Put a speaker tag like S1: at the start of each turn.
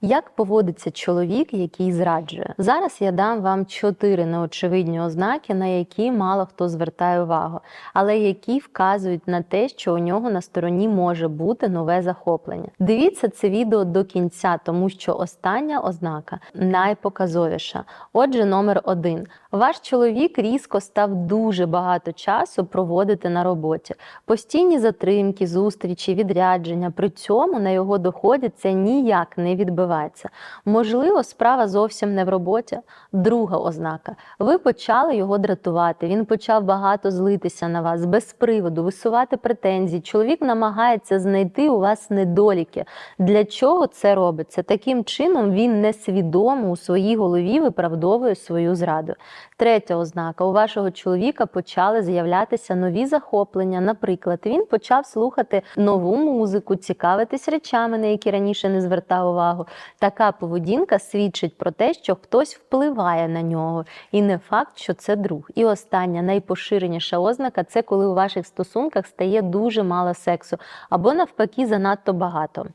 S1: Як поводиться чоловік, який зраджує? Зараз я дам вам чотири неочевидні ознаки, на які мало хто звертає увагу, але які вказують на те, що у нього на стороні може бути нове захоплення. Дивіться це відео до кінця, тому що остання ознака найпоказовіша. Отже, номер один: ваш чоловік різко став дуже багато часу проводити на роботі. Постійні затримки, зустрічі, відрядження. При цьому на його доході це ніяк не відбивається. Можливо, справа зовсім не в роботі. Друга ознака: ви почали його дратувати. Він почав багато злитися на вас без приводу, висувати претензії. Чоловік намагається знайти у вас недоліки. Для чого це робиться? Таким чином він несвідомо у своїй голові виправдовує свою зраду. Третя ознака: у вашого чоловіка почали з'являтися нові захоплення. Наприклад, він почав слухати нову музику, цікавитись речами, на які раніше не звертав увагу. Така поведінка свідчить про те, що хтось впливає на нього, і не факт, що це друг. І остання найпоширеніша ознака це коли у ваших стосунках стає дуже мало сексу, або навпаки, занадто багато.